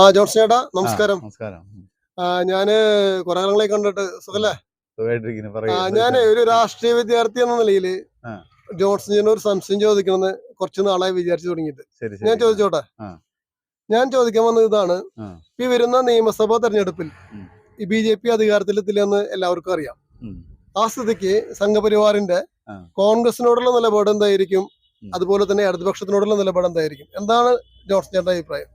ആ ജോർജ് ചേട്ടാ നമസ്കാരം. നമസ്കാരം. ഞാൻ കുറെ കാലങ്ങളെ കണ്ടിട്ട് സുഖല്ലേ? ഞാൻ ഒരു രാഷ്ട്രീയ വിദ്യാർത്ഥി എന്ന നിലയിൽ ജോർജ് ജോൺസൺ ഒരു സംശയം ചോദിക്കണമെന്ന് കുറച്ച് നാളായി വിചാരിച്ചു തുടങ്ങിയിട്ട്. ഞാൻ ചോദിച്ചോട്ടെ? ഞാൻ ചോദിക്കാൻ വന്നത് ഇതാണ്. ഈ വരുന്ന നിയമസഭാ തെരഞ്ഞെടുപ്പിൽ ഈ ബി ജെ പി അധികാരത്തിലെത്തില്ലെന്ന് എല്ലാവർക്കും അറിയാം. ആ സ്ഥിതിക്ക് സംഘപരിവാറിന്റെ. കോൺഗ്രസിനോടുള്ള നിലപാട് എന്തായിരിക്കും? അതുപോലെ തന്നെ ഇടതുപക്ഷത്തിനോടുള്ള നിലപാട് എന്തായിരിക്കും? എന്താണ് ജോർജ് ചേട്ടന്റെ അഭിപ്രായം?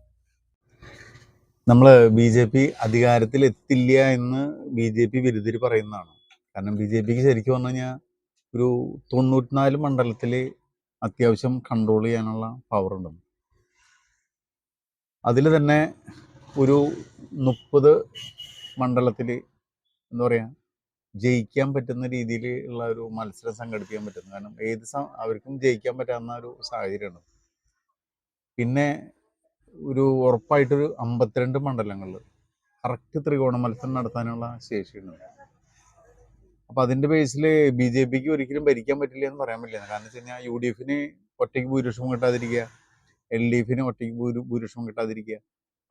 നമ്മൾ ബി ജെ പി അധികാരത്തിൽ എത്തില്ല എന്ന് ബി ജെ പി വിരുദ്ധർ പറയുന്നതാണ്. കാരണം ബി ജെ പിക്ക് ശരിക്കും പറഞ്ഞു കഴിഞ്ഞാൽ ഒരു തൊണ്ണൂറ്റിനാല് മണ്ഡലത്തിൽ അത്യാവശ്യം കൺട്രോൾ ചെയ്യാനുള്ള പവർ ഉണ്ട് അതിൽ തന്നെ ഒരു മുപ്പത് മണ്ഡലത്തിൽ എന്താ പറയുക ജയിക്കാൻ പറ്റുന്ന രീതിയിൽ ഉള്ള ഒരു മത്സരം സംഘടിപ്പിക്കാൻ പറ്റുന്നു കാരണം ഏത് അവർക്കും ജയിക്കാൻ പറ്റാവുന്ന ഒരു സാഹചര്യമാണ്. പിന്നെ ഒരു ഉറപ്പായിട്ടൊരു അമ്പത്തിരണ്ട് മണ്ഡലങ്ങളിൽ കറക്റ്റ് ത്രികോണ മത്സരം നടത്താനുള്ള ശേഷിയുണ്ട്. അപ്പം അതിന്റെ ബേസിൽ ബി ജെ പിക്ക് ഒരിക്കലും ഭരിക്കാൻ പറ്റില്ല എന്ന് പറയാൻ പറ്റില്ല. കാരണം വെച്ച് കഴിഞ്ഞാൽ യു ഡി എഫിന് ഒറ്റയ്ക്ക് ഭൂരിപക്ഷം കിട്ടാതിരിക്കുക എൽ ഡി എഫിന് ഒറ്റയ്ക്ക് ഭൂരി ഭൂരിപക്ഷം കിട്ടാതിരിക്കുക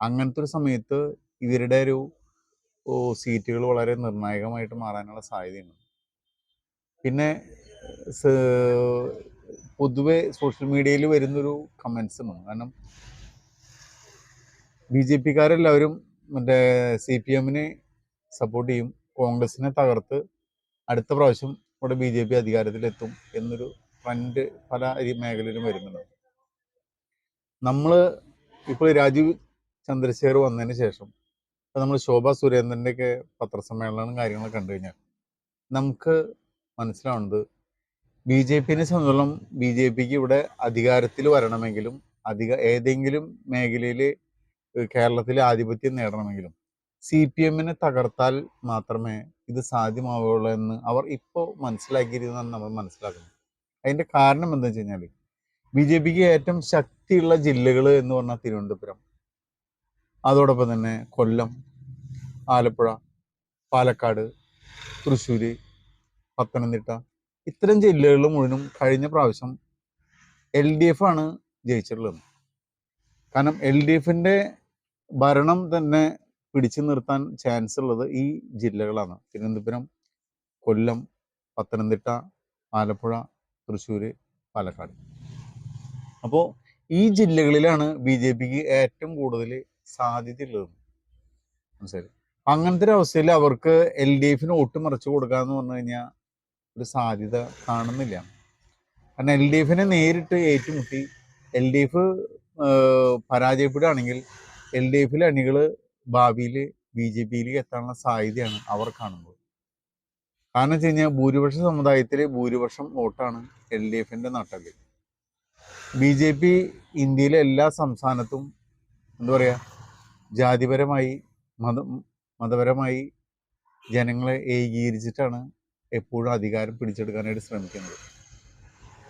അങ്ങനത്തെ ഒരു സമയത്ത് ഇവരുടെ ഒരു സീറ്റുകൾ വളരെ നിർണായകമായിട്ട് മാറാനുള്ള സാധ്യതയുണ്ട്. പിന്നെ പൊതുവെ സോഷ്യൽ മീഡിയയിൽ വരുന്നൊരു കമൻസ് ഉണ്ട് കാരണം ബി ജെ പിക്കാരെല്ലാവരും മറ്റേ സി പി എമ്മിനെ സപ്പോർട്ട് ചെയ്യും. കോൺഗ്രസിനെ തകർത്ത് അടുത്ത പ്രാവശ്യം ഇവിടെ ബി ജെ പി അധികാരത്തിലെത്തും എന്നൊരു ട്രെൻഡ് പല മേഖലയിലും വരുന്നുണ്ട്. നമ്മൾ ഇപ്പോൾ രാജീവ് ചന്ദ്രശേഖർ വന്നതിന് ശേഷം ഇപ്പം നമ്മൾ ശോഭ സുരേന്ദ്രന്റെയൊക്കെ പത്രസമ്മേളനം കാര്യങ്ങളൊക്കെ കണ്ടു കഴിഞ്ഞാൽ നമുക്ക് മനസ്സിലാവുന്നത് ബി ജെ പിനെ സംബന്ധിച്ചോളം ബി ജെ പിക്ക് ഇവിടെ അധികാരത്തിൽ വരണമെങ്കിലും അധിക ഏതെങ്കിലും മേഖലയിൽ കേരളത്തിലെ ആധിപത്യം നേടണമെങ്കിലും സി പി എമ്മിനെ തകർത്താൽ മാത്രമേ ഇത് സാധ്യമാവുകയുള്ളൂ എന്ന് അവർ ഇപ്പോൾ മനസ്സിലാക്കിയിരുന്നെന്ന് നമ്മൾ മനസ്സിലാക്കുന്നു. അതിന്റെ കാരണം എന്താ വെച്ച് കഴിഞ്ഞാൽ ബി ജെ പിക്ക് ഏറ്റവും ശക്തിയുള്ള ജില്ലകൾ എന്ന് പറഞ്ഞാൽ തിരുവനന്തപുരം. അതോടൊപ്പം തന്നെ കൊല്ലം ആലപ്പുഴ പാലക്കാട് തൃശ്ശൂർ പത്തനംതിട്ട ഇത്തരം ജില്ലകളിൽ മുഴുവനും കഴിഞ്ഞ പ്രാവശ്യം എൽ ഡി എഫ് ആണ് ജയിച്ചിട്ടുള്ളത്. കാരണം എൽ ഡി എഫിന്റെ ഭരണം തന്നെ പിടിച്ചു നിർത്താൻ ചാൻസ് ഉള്ളത് ഈ ജില്ലകളാണ്. തിരുവനന്തപുരം കൊല്ലം പത്തനംതിട്ട ആലപ്പുഴ തൃശ്ശൂർ പാലക്കാട്. അപ്പോൾ ഈ ജില്ലകളിലാണ് ബി ജെ പിക്ക് ഏറ്റവും കൂടുതൽ സാധ്യതയുള്ളത്. മനസ്സിലായി? അങ്ങനത്തെ ഒരു അവസ്ഥയിൽ അവർക്ക് എൽ ഡി എഫിന് വോട്ട് മറച്ചു കൊടുക്കുക എന്ന് പറഞ്ഞു കഴിഞ്ഞാൽ ഒരു സാധ്യത കാണുന്നില്ല. കാരണം എൽ ഡി എഫിനെ നേരിട്ട് ഏറ്റുമുട്ടി എൽ ഡി എഫ് പരാജയപ്പെടുകയാണെങ്കിൽ എൽ ഡി എഫിലെ അണികൾ ഭാവിയിൽ ബി ജെ പിയിലേക്ക് എത്താനുള്ള സാധ്യതയാണ് അവർ കാണുന്നത്. കാരണം വെച്ച് കഴിഞ്ഞാൽ ഭൂരിപക്ഷ സമുദായത്തിൽ ഭൂരിപക്ഷം വോട്ടാണ് എൽ ഡി എഫിന്റെ നട്ടൽ. ബി ജെ പി ഇന്ത്യയിലെ എല്ലാ സംസ്ഥാനത്തും എന്താ പറയുക ജാതിപരമായി മത മതപരമായി ജനങ്ങളെ ഏകീകരിച്ചിട്ടാണ് എപ്പോഴും അധികാരം പിടിച്ചെടുക്കാനായിട്ട് ശ്രമിക്കുന്നത്.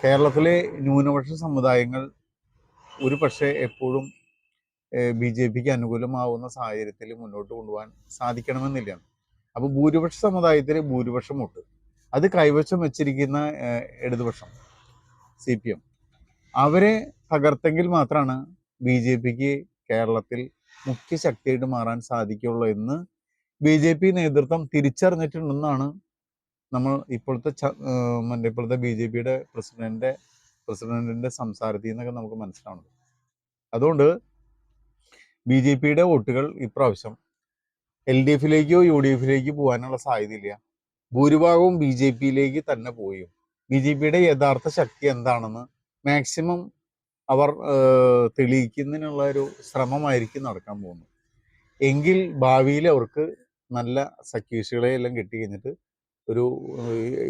കേരളത്തിലെ ന്യൂനപക്ഷ സമുദായങ്ങൾ ഒരു പക്ഷേ എപ്പോഴും ബി ജെ പിക്ക് അനുകൂലമാവുന്ന സാഹചര്യത്തിൽ മുന്നോട്ട് കൊണ്ടുപോകാൻ സാധിക്കണമെന്നില്ല. അപ്പോൾ ഭൂരിപക്ഷ സമുദായത്തിൽ ഭൂരിപക്ഷം ഉണ്ട് അത് കൈവശം വെച്ചിരിക്കുന്ന ഇടതുപക്ഷം സി പി എം. അവരെ തകർത്തെങ്കിൽ മാത്രമാണ് ബി ജെ പിക്ക് കേരളത്തിൽ മുഖ്യ ശക്തിയായിട്ട് മാറാൻ സാധിക്കുള്ളൂ എന്ന് ബി ജെ പി നേതൃത്വം തിരിച്ചറിഞ്ഞിട്ടുണ്ടെന്നാണ് നമ്മൾ ഇപ്പോഴത്തെ മറ്റേ ഇപ്പോഴത്തെ ബി ജെ പിയുടെ പ്രസിഡന്റിന്റെ പ്രസിഡന്റിന്റെ സംസാരത്തിൽ നിന്നൊക്കെ നമുക്ക് മനസ്സിലാവുന്നത്. അതുകൊണ്ട് ബി ജെ പിയുടെ വോട്ടുകൾ ഇപ്രാവശ്യം എൽ ഡി എഫിലേക്കോ യു ഡി എഫിലേക്കോ പോകാനുള്ള സാധ്യതയില്ല. ഭൂരിഭാഗവും ബി ജെ പിയിലേക്ക് തന്നെ പോയും ബി ജെ പിയുടെ യഥാർത്ഥ ശക്തി എന്താണെന്ന് മാക്സിമം അവർ തെളിയിക്കുന്നതിനുള്ള ഒരു ശ്രമമായിരിക്കും നടക്കാൻ പോകുന്നത്. എങ്കിൽ ഭാവിയിൽ അവർക്ക് നല്ല സഖ്യകക്ഷികളെ എല്ലാം കിട്ടി കഴിഞ്ഞിട്ട് ഒരു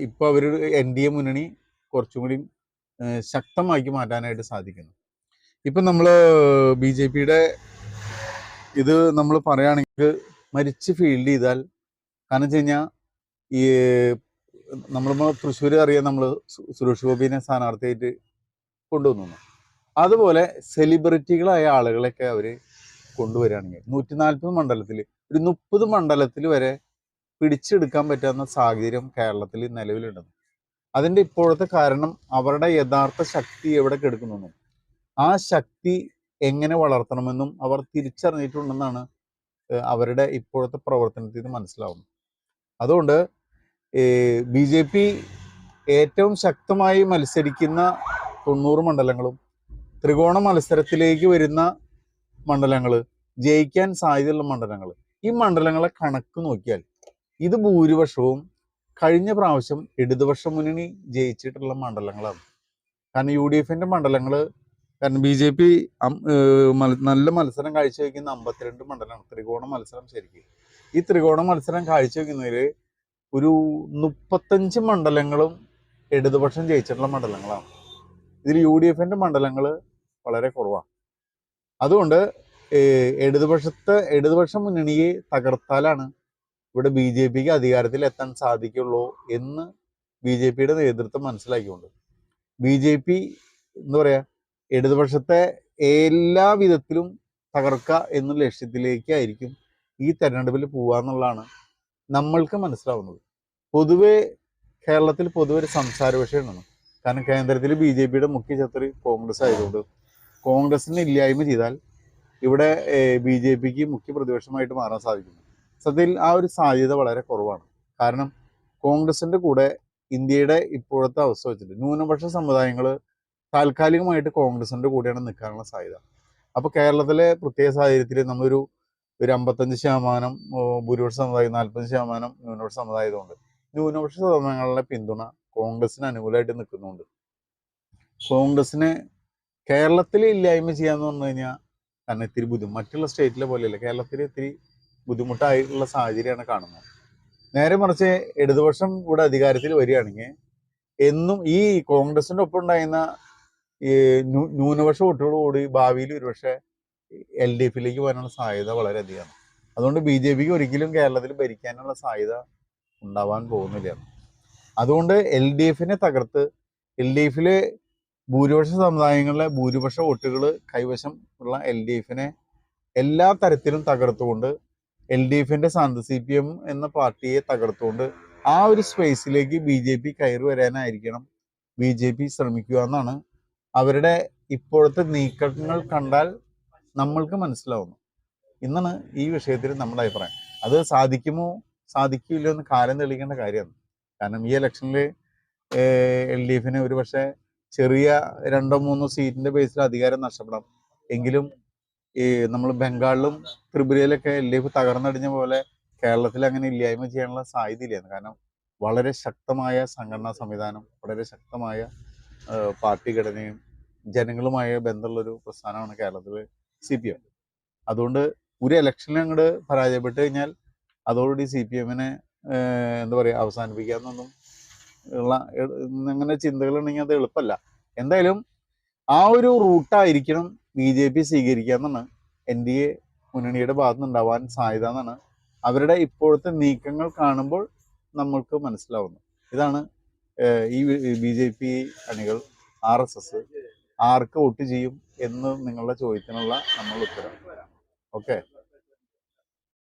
ഇപ്പോൾ അവർ എൻ ഡി എ മുന്നണി കുറച്ചും കൂടി ശക്തമാക്കി മാറ്റാനായിട്ട് സാധിക്കുന്നു. ഇപ്പം നമ്മൾ ബി ജെ പിയുടെ ഇത് നമ്മൾ പറയുകയാണെങ്കിൽ മരിച്ച് ഫീൽഡ് ചെയ്താൽ കാരണം വെച്ച് കഴിഞ്ഞാൽ ഈ നമ്മൾ തൃശ്ശൂർ അറിയാൻ നമ്മൾ സുരേഷ് ഗോപിനെ സ്ഥാനാർത്ഥിയായിട്ട് കൊണ്ടുവന്നു. അതുപോലെ സെലിബ്രിറ്റികളായ ആളുകളെയൊക്കെ അവർ കൊണ്ടുവരികയാണെങ്കിൽ നൂറ്റി നാൽപ്പത് മണ്ഡലത്തിൽ ഒരു മുപ്പത് മണ്ഡലത്തിൽ വരെ പിടിച്ചെടുക്കാൻ പറ്റാവുന്ന സാഹചര്യം കേരളത്തിൽ നിലവിലുണ്ടെന്ന്. അതിന്റെ ഇപ്പോഴത്തെ കാരണം അവരുടെ യഥാർത്ഥ ശക്തി എവിടെ കെടുക്കുന്നു ആ ശക്തി എങ്ങനെ വളർത്തണമെന്നും അവർ തിരിച്ചറിഞ്ഞിട്ടുണ്ടെന്നാണ് അവരുടെ ഇപ്പോഴത്തെ പ്രവർത്തനത്തിൽ നിന്ന് മനസ്സിലാവുന്നത്. അതുകൊണ്ട് ബി ജെ പി ഏറ്റവും ശക്തമായി മത്സരിക്കുന്ന തൊണ്ണൂറ് മണ്ഡലങ്ങളും ത്രികോണ മത്സരത്തിലേക്ക് വരുന്ന മണ്ഡലങ്ങൾ ജയിക്കാൻ സാധ്യതയുള്ള മണ്ഡലങ്ങൾ ഈ മണ്ഡലങ്ങളെ കണക്ക് നോക്കിയാൽ ഇത് ഭൂരിപക്ഷവും കഴിഞ്ഞ പ്രാവശ്യം ഇടതുപക്ഷ മുന്നണി ജയിച്ചിട്ടുള്ള മണ്ഡലങ്ങളാണ്. കാരണം യു ഡി എഫിന്റെ മണ്ഡലങ്ങൾ കാരണം ബി ജെ പി നല്ല മത്സരം കാഴ്ചവെക്കുന്ന അമ്പത്തിരണ്ട് മണ്ഡലമാണ് ത്രികോണ മത്സരം ശരിക്കും. ഈ ത്രികോണ മത്സരം കാഴ്ചവെക്കുന്നതിൽ ഒരു മുപ്പത്തഞ്ച് മണ്ഡലങ്ങളും ഇടതുപക്ഷം ജയിച്ചിട്ടുള്ള മണ്ഡലങ്ങളാണ്. ഇതിൽ യു ഡി എഫിന്റെ മണ്ഡലങ്ങൾ വളരെ കുറവാണ് അതുകൊണ്ട് ഇടതുപക്ഷത്തെ ഇടതുപക്ഷ മുന്നണിയെ തകർത്താലാണ് ഇവിടെ ബി ജെ പിക്ക് അധികാരത്തിൽ എത്താൻ സാധിക്കുള്ളൂ എന്ന് ബി ജെ പിയുടെ നേതൃത്വം മനസ്സിലാക്കിക്കൊണ്ട്. ബി ജെ പി എന്താ പറയാ ഇടതുപക്ഷത്തെ എല്ലാ വിധത്തിലും തകർക്കുക എന്ന ലക്ഷ്യത്തിലേക്കായിരിക്കും ഈ തെരഞ്ഞെടുപ്പിൽ പോവുക എന്നുള്ളതാണ് നമ്മൾക്ക് മനസ്സിലാവുന്നത്. പൊതുവെ കേരളത്തിൽ പൊതുവെ ഒരു സംസാര വിഷയമാണ് കാരണം കേന്ദ്രത്തിൽ ബി ജെ പിയുടെ മുഖ്യ ശത്രു കോൺഗ്രസ് ആയതുകൊണ്ട് കോൺഗ്രസിനെ ഇല്ലായ്മ ചെയ്താൽ ഇവിടെ ബി ജെ പിക്ക് മുഖ്യ പ്രതിപക്ഷമായിട്ട് മാറാൻ സാധിക്കുന്നു. സത്യത്തിൽ ആ ഒരു സാധ്യത വളരെ കുറവാണ്. കാരണം കോൺഗ്രസിന്റെ കൂടെ ഇന്ത്യയുടെ ഇപ്പോഴത്തെ അവസ്ഥ വെച്ചിട്ട് ന്യൂനപക്ഷ സമുദായങ്ങൾ താൽക്കാലികമായിട്ട് കോൺഗ്രസിന്റെ കൂടെയാണ് നിൽക്കാനുള്ള സാധ്യത. അപ്പോൾ കേരളത്തിലെ പ്രത്യേക സാഹചര്യത്തിൽ നമ്മളൊരു ഒരു അമ്പത്തഞ്ച് ശതമാനം ഭൂരിപക്ഷ സമുദായം നാൽപ്പത് ശതമാനം ന്യൂനപക്ഷ സമുദായതുകൊണ്ട് ന്യൂനപക്ഷ സമുദായങ്ങളുടെ പിന്തുണ കോൺഗ്രസിന് അനുകൂലമായിട്ട് നിൽക്കുന്നുണ്ട്. കോൺഗ്രസിനെ കേരളത്തിൽ ഇല്ലായ്മ ചെയ്യാന്ന് പറഞ്ഞു കഴിഞ്ഞാൽ കാരണം ഇത്തിരി ബുദ്ധിമുട്ട് മറ്റുള്ള സ്റ്റേറ്റിലെ പോലെയല്ല കേരളത്തിൽ ഇത്തിരി ബുദ്ധിമുട്ടായിട്ടുള്ള സാഹചര്യമാണ് കാണുന്നത്. നേരെ മറിച്ച് ഇടതുപക്ഷം ഇവിടെ അധികാരത്തിൽ വരികയാണെങ്കിൽ എന്നും ഈ കോൺഗ്രസിന്റെ ഒപ്പം ഉണ്ടായിരുന്ന ഈ ന്യൂ- ന്യൂനപക്ഷ വോട്ടുകളോട് ഭാവിയിൽ ഒരുപക്ഷെ എൽ ഡി എഫിലേക്ക് വരാനുള്ള സാധ്യത വളരെ അധികമാണ് അതുകൊണ്ട് ബി ജെ പിക്ക് ഒരിക്കലും കേരളത്തിൽ ഭരിക്കാനുള്ള സാധ്യത ഉണ്ടാവാൻ പോകുന്നില്ല. അതുകൊണ്ട് എൽ ഡി എഫിനെ തകർത്ത് എൽ ഡി എഫിലെ ഭൂരിപക്ഷ സമുദായങ്ങളിലെ ഭൂരിപക്ഷ വോട്ടുകൾ കൈവശം ഉള്ള എൽ ഡി എഫിനെ എല്ലാ തരത്തിലും തകർത്തുകൊണ്ട് എൽ ഡി എഫിന്റെ സ്ഥാനത്ത് സി പി എം എന്ന പാർട്ടിയെ തകർത്തുകൊണ്ട് ആ ഒരു സ്പേസിലേക്ക് ബി ജെ പി കയറി വരാനായിരിക്കണം ബി ജെ പി ശ്രമിക്കുക എന്നാണ് അവരുടെ ഇപ്പോഴത്തെ നീക്കങ്ങൾ കണ്ടാൽ നമ്മൾക്ക് മനസ്സിലാവുന്നു. ഇന്നാണ് ഈ വിഷയത്തിൽ നമ്മുടെ അഭിപ്രായം. അത് സാധിക്കുമോ സാധിക്കില്ലോ എന്ന് കാലം തെളിയിക്കേണ്ട കാര്യമാണ്. കാരണം ഈ ഇലക്ഷനിൽ എൽ ഡി എഫിന് ഒരു പക്ഷേ ചെറിയ രണ്ടോ മൂന്നോ സീറ്റിന്റെ ബേസിൽ അധികാരം നഷ്ടപ്പെടാം. എങ്കിലും ഈ നമ്മൾ ബംഗാളിലും ത്രിപുരയിലൊക്കെ എൽ ഡി എഫ് തകർന്നടിഞ്ഞ പോലെ കേരളത്തിൽ അങ്ങനെ ഇല്ലായ്മ ചെയ്യാനുള്ള സാധ്യതയില്ലായിരുന്നു. കാരണം വളരെ ശക്തമായ സംഘടനാ സംവിധാനം വളരെ ശക്തമായ പാർട്ടി ഘടനയും ജനങ്ങളുമായ ബന്ധമുള്ളൊരു പ്രസ്ഥാനമാണ് കേരളത്തിൽ സി പി എം അതുകൊണ്ട് ഒരു ഇലക്ഷനിൽ അങ്ങോട്ട് പരാജയപ്പെട്ട് കഴിഞ്ഞാൽ അതോടുകൂടി സി പി എമ്മിനെ എന്താ പറയുക അവസാനിപ്പിക്കാമെന്നൊന്നും ഉള്ള അങ്ങനെ ചിന്തകളുണ്ടെങ്കിൽ അത് എളുപ്പമല്ല. എന്തായാലും ആ ഒരു റൂട്ടായിരിക്കണം ബി ജെ പി സ്വീകരിക്കുക എന്നാണ് എൻ ഡി എ മുന്നണിയുടെ ഭാഗത്ത് ഉണ്ടാവാൻ സാധ്യത എന്നാണ് അവരുടെ ഇപ്പോഴത്തെ നീക്കങ്ങൾ കാണുമ്പോൾ നമ്മൾക്ക് മനസ്സിലാവുന്നു ഇതാണ് ഈ ബി ജെ പി അണികൾ ആർ എസ് എസ് ആർക്ക് വോട്ട് ചെയ്യും എന്ന് നിങ്ങളുടെ ചോദ്യത്തിനുള്ള നമ്മൾ ഉത്തരം. ഓക്കെ?